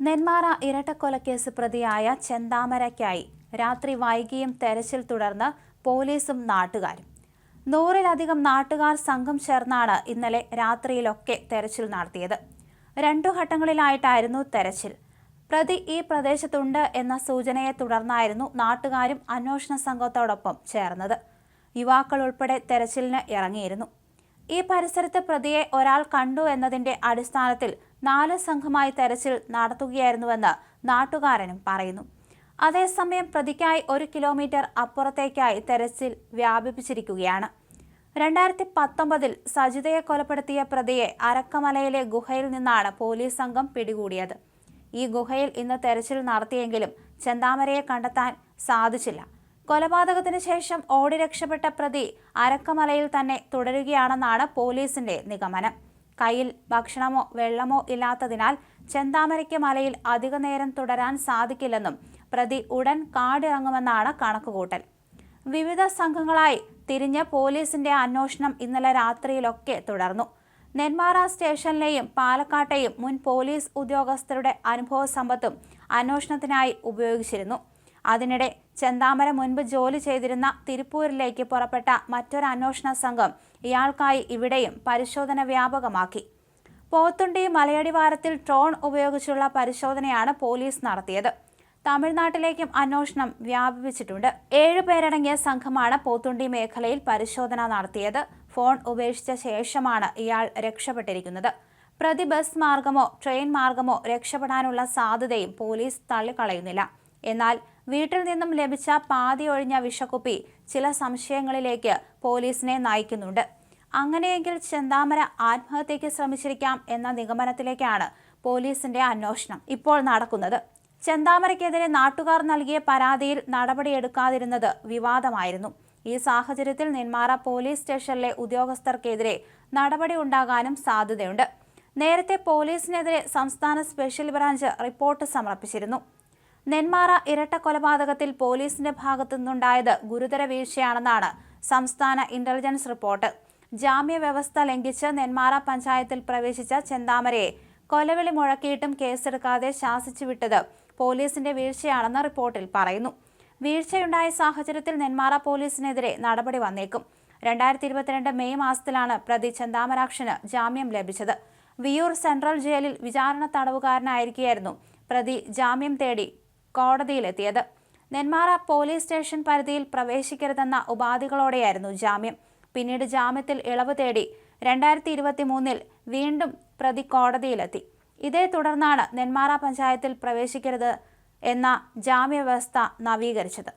നെന്മാറ ഇരട്ടക്കൊലക്കേസ് പ്രതിയായ ചെന്താമരയ്ക്കായി രാത്രി വൈകിയും തെരച്ചിൽ തുടർന്ന് പോലീസും നാട്ടുകാരും. നൂറിലധികം നാട്ടുകാർ സംഘം ചേർന്നാണ് ഇന്നലെ രാത്രിയിലൊക്കെ തെരച്ചിൽ നടത്തിയത്. രണ്ടു ഘട്ടങ്ങളിലായിട്ടായിരുന്നു തെരച്ചിൽ. പ്രതി ഈ പ്രദേശത്തുണ്ട് എന്ന സൂചനയെ തുടർന്നായിരുന്നു നാട്ടുകാരും അന്വേഷണ സംഘത്തോടൊപ്പം ചേർന്നത്. യുവാക്കൾ ഉൾപ്പെടെ തെരച്ചിലിന് ഇറങ്ങിയിരുന്നു. ഈ പരിസരത്ത് പ്രതിയെ ഒരാൾ കണ്ടു എന്നതിന്റെ അടിസ്ഥാനത്തിൽ നാല് സംഘമായി തെരച്ചിൽ നടത്തുകയായിരുന്നുവെന്ന് നാട്ടുകാരനും പറയുന്നു. അതേസമയം പ്രതിക്കായി ഒരു കിലോമീറ്റർ അപ്പുറത്തേക്കായി തെരച്ചിൽ വ്യാപിപ്പിച്ചിരിക്കുകയാണ്. രണ്ടായിരത്തി പത്തൊമ്പതിൽ സജിതയെ കൊലപ്പെടുത്തിയ പ്രതിയെ അരക്കമലയിലെ ഗുഹയിൽ നിന്നാണ് പോലീസ് സംഘം പിടികൂടിയത്. ഈ ഗുഹയിൽ ഇന്ന് തെരച്ചിൽ നടത്തിയെങ്കിലും ചെന്താമരയെ കണ്ടെത്താൻ സാധിച്ചില്ല. കൊലപാതകത്തിന് ശേഷം ഓടി രക്ഷപ്പെട്ട പ്രതി അരക്കമലയിൽ തന്നെ തുടരുകയാണെന്നാണ് പോലീസിന്റെ നിഗമനം. കയ്യിൽ ഭക്ഷണമോ വെള്ളമോ ഇല്ലാത്തതിനാൽ ചെന്താമരയ്ക്ക് മലയിൽ അധിക നേരം തുടരാൻ സാധിക്കില്ലെന്നും പ്രതി ഉടൻ കാടിറങ്ങുമെന്നാണ് കണക്കുകൂട്ടൽ. വിവിധ സംഘങ്ങളായി തിരിഞ്ഞ് പോലീസിന്റെ അന്വേഷണം ഇന്നലെ രാത്രിയിലൊക്കെ തുടർന്നു. നെന്മാറ സ്റ്റേഷനിലെയും പാലക്കാട്ടെയും മുൻ പോലീസ് ഉദ്യോഗസ്ഥരുടെ അനുഭവ സമ്പത്തും അന്വേഷണത്തിനായി ഉപയോഗിച്ചിരുന്നു. അതിനിടെ ചെന്താമര മുൻപ് ജോലി ചെയ്തിരുന്ന തിരുപ്പൂരിലേക്ക് പുറപ്പെട്ട മറ്റൊരു അന്വേഷണ സംഘം ഇയാൾക്കായി ഇവിടെയും പരിശോധന വ്യാപകമാക്കി. പോത്തുണ്ടി മലയടിവാരത്തിൽ ഡ്രോൺ ഉപയോഗിച്ചുള്ള പരിശോധനയാണ് പോലീസ് നടത്തിയത്. തമിഴ്നാട്ടിലേക്കും അന്വേഷണം വ്യാപിപ്പിച്ചിട്ടുണ്ട്. ഏഴു പേരടങ്ങിയ സംഘമാണ് പോത്തുണ്ടി മേഖലയിൽ പരിശോധന നടത്തിയത്. ഫോൺ ഉപേക്ഷിച്ച ശേഷമാണ് ഇയാൾ രക്ഷപ്പെട്ടിരിക്കുന്നത്. പ്രതി ബസ് മാർഗമോ ട്രെയിൻ മാർഗമോ രക്ഷപ്പെടാനുള്ള സാധ്യതയും പോലീസ് തള്ളിക്കളയുന്നില്ല. എന്നാൽ വീട്ടിൽ നിന്നും ലഭിച്ച പാതി ഒഴിഞ്ഞ വിഷക്കുപ്പി ചില സംശയങ്ങളിലേക്ക് പോലീസിനെ നയിക്കുന്നുണ്ട്. അങ്ങനെയെങ്കിൽ ചെന്താമര ആത്മഹത്യയ്ക്ക് ശ്രമിച്ചിരിക്കാം എന്ന നിഗമനത്തിലേക്കാണ് പോലീസിന്റെ അന്വേഷണം ഇപ്പോൾ നടക്കുന്നത്. ചെന്താമരയ്ക്കെതിരെ നാട്ടുകാർ നൽകിയ പരാതിയിൽ നടപടിയെടുക്കാതിരുന്നത് വിവാദമായിരുന്നു. ഈ സാഹചര്യത്തിൽ നെന്മാറ പോലീസ് സ്റ്റേഷനിലെ ഉദ്യോഗസ്ഥർക്കെതിരെ നടപടി ഉണ്ടാകാനും സാധ്യതയുണ്ട്. നേരത്തെ പോലീസിനെതിരെ സംസ്ഥാന സ്പെഷ്യൽ ബ്രാഞ്ച് റിപ്പോർട്ട് സമർപ്പിച്ചിരുന്നു. നെന്മാറ ഇരട്ട കൊലപാതകത്തിൽ പോലീസിന്റെ ഭാഗത്തു നിന്നുണ്ടായത് ഗുരുതര വീഴ്ചയാണെന്നാണ് സംസ്ഥാന ഇന്റലിജൻസ് റിപ്പോർട്ട്. ജാമ്യ വ്യവസ്ഥ ലംഘിച്ച് നെന്മാറ പഞ്ചായത്തിൽ പ്രവേശിച്ച ചെന്താമരയെ കൊലവിളി മുഴക്കിയിട്ടും കേസെടുക്കാതെ ശാസിച്ചു വിട്ടത് പോലീസിന്റെ വീഴ്ചയാണെന്ന് റിപ്പോർട്ടിൽ പറയുന്നു. വീഴ്ചയുണ്ടായ സാഹചര്യത്തിൽ നെന്മാറ പോലീസിനെതിരെ നടപടി വന്നേക്കും. രണ്ടായിരത്തി ഇരുപത്തിരണ്ട് മെയ് മാസത്തിലാണ് പ്രതി ചെന്താമരാക്ഷന് ജാമ്യം ലഭിച്ചത്. വിയൂർ സെൻട്രൽ ജയിലിൽ വിചാരണ തടവുകാരനായിരിക്കെയായിരുന്നു പ്രതി ജാമ്യം തേടി കോടതിയിലെത്തിയത്. നെന്മാറ പോലീസ് സ്റ്റേഷൻ പരിധിയിൽ പ്രവേശിക്കരുതെന്ന ഉപാധികളോടെയായിരുന്നു ജാമ്യം. പിന്നീട് ജാമ്യത്തിൽ ഇളവ് തേടി രണ്ടായിരത്തി ഇരുപത്തി മൂന്നിൽ വീണ്ടും പ്രതി കോടതിയിലെത്തി. ഇതേ തുടർന്നാണ് നെന്മാറ പഞ്ചായത്തിൽ പ്രവേശിക്കരുത് എന്ന ജാമ്യവ്യവസ്ഥ നവീകരിച്ചത്.